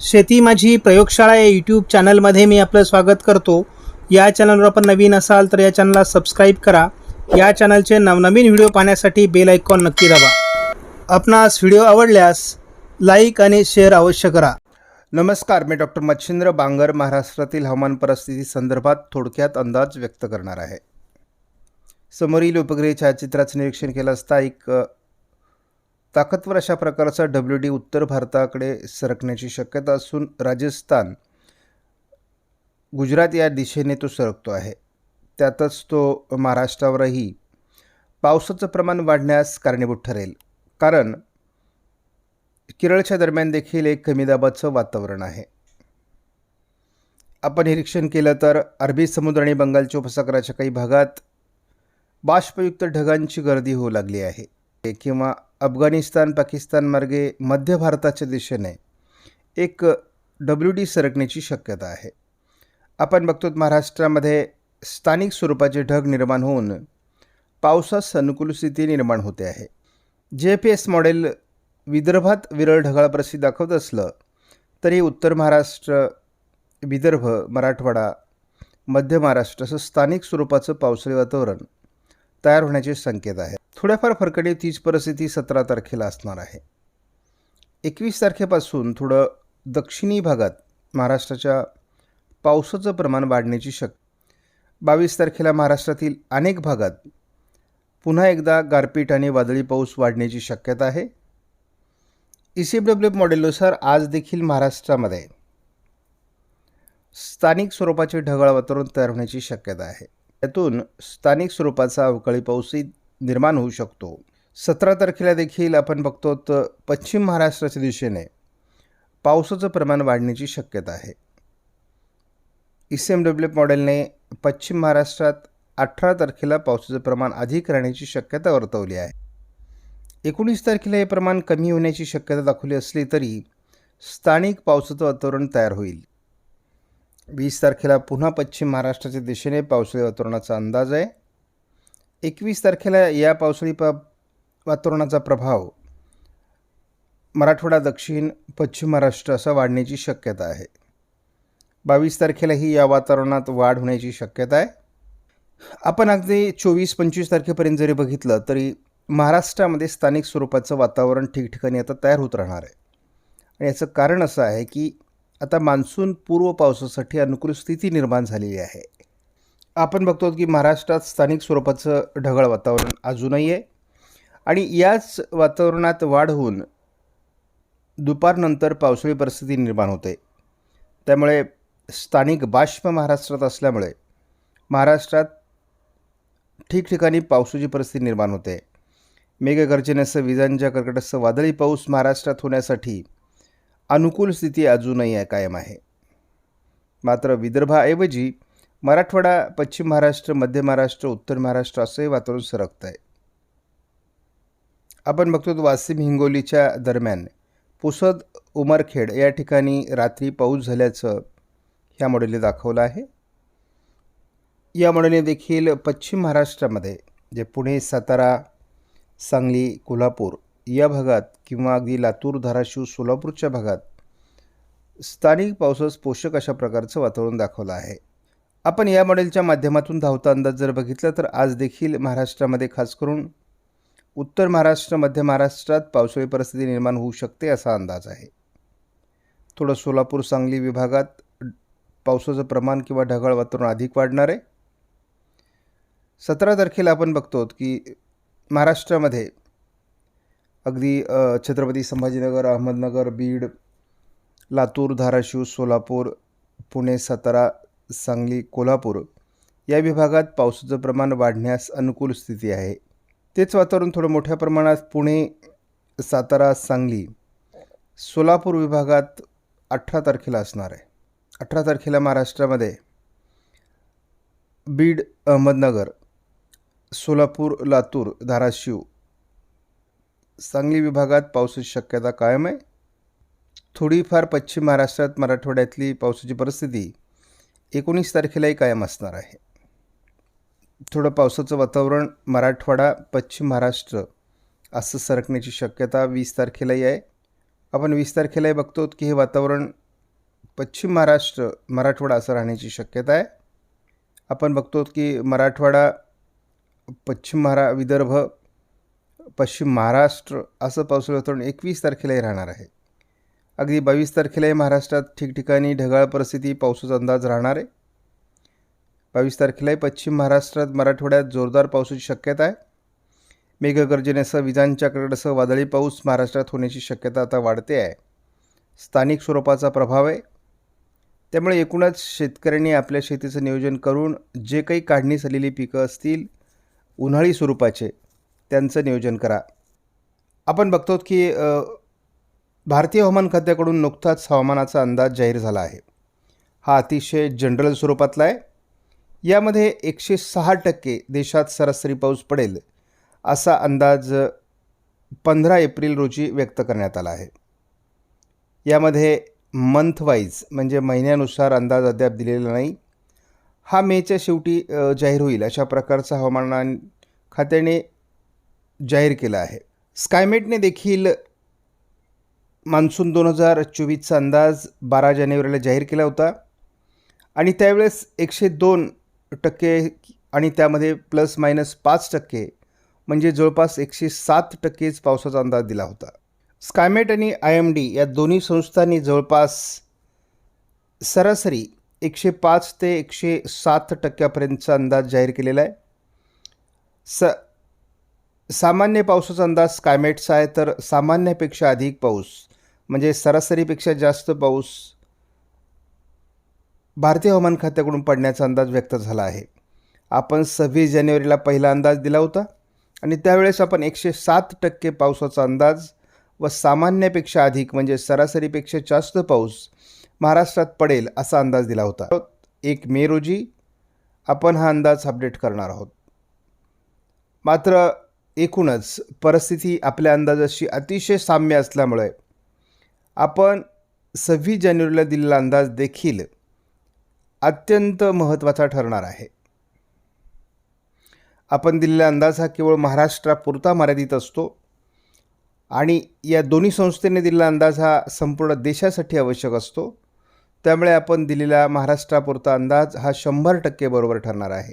शेती माझी प्रयोगशाळा या यूट्यूब चॅनलमध्ये मी आपलं स्वागत करतो. या चॅनलवर आपण नवीन असाल तर या चॅनलला सबस्क्राईब करा. या चॅनलचे नवनवीन व्हिडिओ पाहण्यासाठी बेल आयकॉन नक्की दाबा. आपणास व्हिडिओ आवडल्यास लाईक आणि शेअर अवश्य करा. नमस्कार मी डॉक्टर मच्छिंद्र बांगर महाराष्ट्रातील हवामान परिस्थिती संदर्भात थोडक्यात अंदाज व्यक्त करणार आहे. समोरील उपग्रह छायाचित्राचं निरीक्षण केलं असता एक ताकदवर अशा प्रकारचा डब्ल्यू डी उत्तर भारताकडे सरकण्याची शक्यता असून राजस्थान गुजरात या दिशेने तो सरकतो आहे. त्यातच तो महाराष्ट्रावरही पावसाचं प्रमाण वाढण्यास कारणीभूत ठरेल. कारण केरळच्या दरम्यान देखील एक कमी दाबाचं वातावरण आहे. आपण निरीक्षण केलं तर अरबी समुद्र आणि बंगालच्या उपसागराच्या काही भागात बाष्पयुक्त ढगांची गर्दी होऊ लागली आहे. किंवा अफगाणिस्तान पाकिस्तान मार्गे मध्य भारताच्या दिशेने एक डब्ल्यू डी सरकण्याची शक्यता आहे. आपण बघतो महाराष्ट्रामध्ये स्थानिक स्वरूपाचे ढग निर्माण होऊन पावसास अनुकूल स्थिती निर्माण होते आहे. जे पी एस मॉडेल विदर्भात विरळ ढगाळप्रसी दाखवत असलं तरी उत्तर महाराष्ट्र विदर्भ मराठवाडा मध्य महाराष्ट्र असं स्थानिक स्वरूपाचं पावसाळी वातावरण तयार होण्याचे संकेत आहे. थोड्याफार फरकडे तीच परिस्थिती सतरा तारखेला असणार आहे. एकवीस तारखेपासून थोडं दक्षिणी भागात महाराष्ट्राच्या पावसाचं प्रमाण वाढण्याची शक बावीस तारखेला महाराष्ट्रातील अनेक भागात पुन्हा एकदा गारपीट आणि वादळी पाऊस वाढण्याची शक्यता आहे. ई सी डब्ल्यू मॉडेलनुसार आज देखील महाराष्ट्रामध्ये स्थानिक स्वरूपाचे ढगाळ वातावरण तयार होण्याची शक्यता आहे. त्यातून स्थानिक स्वरूपाचा अवकाळी पाऊसही निर्माण होऊ शकतो. सतरा तारखेला देखील आपण बघतो तर पश्चिम महाराष्ट्राच्या दिशेने पावसाचं प्रमाण वाढण्याची शक्यता आहे. ई सी एम डब्ल्यू मॉडेलने पश्चिम महाराष्ट्रात अठरा तारखेला पावसाचं प्रमाण अधिक राहण्याची शक्यता वर्तवली आहे. एकोणीस तारखेला हे प्रमाण कमी होण्याची शक्यता दाखवली असली तरी स्थानिक पावसाचं वातावरण तयार होईल. वीस तारखेला पुन्हा पश्चिम महाराष्ट्राच्या दिशेने पावसाळी वातावरणाचा अंदाज आहे. एकवीस तारखेला या पावसाळी प वातावरणाचा प्रभाव मराठवाडा दक्षिण पश्चिम महाराष्ट्र असा वाढण्याची शक्यता आहे. बावीस तारखेलाही या वातावरणात वाढ होण्याची शक्यता आहे. आपण अगदी चोवीस पंचवीस तारखेपर्यंत जरी बघितलं तरी महाराष्ट्रामध्ये स्थानिक स्वरूपाचं वातावरण ठिकठिकाणी आता तयार होत राहणार आहे. आणि याचं कारण असं आहे की आता मान्सून पूर्व पावसासाठी अनुकूल स्थिती निर्माण झालेली आहे. आपण बघतो की महाराष्ट्रात स्थानिक स्वरूपाचं ढगाळ वातावरण अजूनही आहे. आणि याच वातावरणात वाढ होऊन दुपारनंतर पावसाळी परिस्थिती निर्माण होते. त्यामुळे स्थानिक बाष्प महाराष्ट्रात असल्यामुळे महाराष्ट्रात ठिकठिकाणी पावसाची परिस्थिती निर्माण होते. मेघगर्जनेसह विजांच्या कर्कटासह वादळी पाऊस महाराष्ट्रात होण्यासाठी अनुकूल स्थिती अजूनही आहे कायम आहे. मात्र विदर्भाऐवजी मराठवाडा पश्चिम महाराष्ट्र मध्य महाराष्ट्र उत्तर महाराष्ट्र असंही वातावरण सरकतं आहे. आपण बघतो वाशिम हिंगोलीच्या दरम्यान. पुसद उमरखेड या ठिकाणी रात्री पाऊस झाल्याचं ह्या मॉडेलने दाखवलं आहे. या मॉडेलने देखील पश्चिम महाराष्ट्रामध्ये जे पुणे सातारा सांगली कोल्हापूर या भागात किंवा अगदी लातूर धाराशिव सोलापूरच्या भागात स्थानिक पावसास पोषक अशा प्रकारचं वातावरण दाखवलं आहे. आपण या मॉडेलच्या माध्यमातून धावता अंदाज जर बघितला तर आज देखील महाराष्ट्रामध्ये खास करून उत्तर महाराष्ट्र मध्य महाराष्ट्रात पावसाळी परिस्थिती निर्माण होऊ शकते असा अंदाज आहे. थोडं सोलापूर सांगली विभागात पावसाचं प्रमाण किंवा ढगाळ वातावरण अधिक वाढणार. आहे सतरा तारखेला आपण बघतो की महाराष्ट्रामध्ये अगदी छत्रपती संभाजीनगर अहमदनगर बीड लातूर धाराशिव सोलापूर पुणे सातारा सांगली कोल्हापूर या विभागात पावसाचं प्रमाण वाढण्यास अनुकूल स्थिती आहे. तेच वातावरण थोडं मोठ्या प्रमाणात पुणे सातारा सांगली सोलापूर विभागात अठरा तारखेला असणार आहे. अठरा तारखेला महाराष्ट्रामध्ये बीड अहमदनगर सोलापूर लातूर धाराशिव सांगली विभागात पावसाची शक्यता कायम आहे. थोडीफार पश्चिम महाराष्ट्रात मराठवाड्यातली पावसाची परिस्थिती एकोणीस तारखेलाही कायम असणार आहे. थोडं पावसाचं वातावरण मराठवाडा पश्चिम महाराष्ट्र असं सरकण्याची शक्यता वीस तारखेलाही आहे. आपण वीस तारखेलाही बघतो की हे वातावरण पश्चिम महाराष्ट्र मराठवाडा असं राहण्याची शक्यता आहे. आपण बघतो की मराठवाडा पश्चिम महारा विदर्भ पश्चिम महाराष्ट्र असं पावसाळी वातावरण एकवीस तारखेलाही राहणार आहे. अगदी बावीस तारखेलाही महाराष्ट्रात ठिकठिकाणी ढगाळ परिस्थिती पावसाचा अंदाज राहणार आहे. बावीस तारखेलाही पश्चिम महाराष्ट्रात मराठवाड्यात जोरदार पावसाची शक्यता आहे. मेघगर्जनेसह विजांच्या कडकडासह वादळी पाऊस महाराष्ट्रात होण्याची शक्यता आता वाढते आहे. स्थानिक स्वरूपाचा प्रभाव आहे. त्यामुळे एकूणच शेतकऱ्यांनी आपल्या शेतीचं नियोजन करून जे काही काढणी झालेली पिकं असतील उन्हाळी स्वरूपाचे त्यांचं नियोजन करा. आपण बघतो की भारतीय हवामान खात्याकडून नुकताच हवामानाचा अंदाज जाहीर झाला आहे. हा अतिशय जनरल स्वरूपातला आहे. यामध्ये एकशे सहा टक्के देशात सरासरी पाऊस पडेल असा अंदाज पंधरा एप्रिल रोजी व्यक्त करण्यात आला आहे. यामध्ये मंथवाईज म्हणजे महिन्यानुसार अंदाज अद्याप दिलेला नाही. हा मेच्या शेवटी जाहीर होईल अशा प्रकारचा हवामान खात्याने जाहीर केला आहे. स्कायमेटने देखील मान्सून दोन हजार चोवीसचा अंदाज बारा जानेवारीला जाहीर केला होता. आणि त्यावेळेस एकशे दोन टक्के आणि त्यामध्ये प्लस मायनस पाच टक्के म्हणजे जवळपास एकशे सात टक्केच पावसाचा अंदाज दिला होता. स्कायमेट आणि आय एम डी या दोन्ही संस्थांनी जवळपास सरासरी एकशे पाच ते एकशे सात टक्क्यापर्यंतचा अंदाज जाहीर केलेला आहे. स सामान्य पावसाचा अंदाज स्कायमेटचा आहे तर सामान्यापेक्षा अधिक पाऊस म्हणजे सरासरीपेक्षा जास्त पाऊस भारतीय हवामान खात्याकडून पडण्याचा अंदाज व्यक्त झाला आहे. आपण सव्वीस जानेवारीला पहिला अंदाज दिला होता आणि त्यावेळेस आपण एकशे सात टक्के पावसाचा अंदाज व सामान्यापेक्षा अधिक म्हणजे सरासरीपेक्षा जास्त पाऊस महाराष्ट्रात पडेल असा अंदाज दिला होता. एक मे रोजी आपण हा अंदाज अपडेट करणार आहोत. मात्र एकूणच परिस्थिती आपल्या अंदाजाशी अतिशय साम्य असल्यामुळे आपण सव्वीस जानेवारीला दिलेला अंदाज देखील अत्यंत महत्त्वाचा ठरणार आहे. आपण दिलेला अंदाज हा केवळ महाराष्ट्रापुरता मर्यादित असतो आणि या दोन्ही संस्थेने दिलेला अंदाज हा संपूर्ण देशासाठी आवश्यक असतो. त्यामुळे आपण दिलेला महाराष्ट्रापुरता अंदाज हा शंभर टक्के बरोबर ठरणार आहे.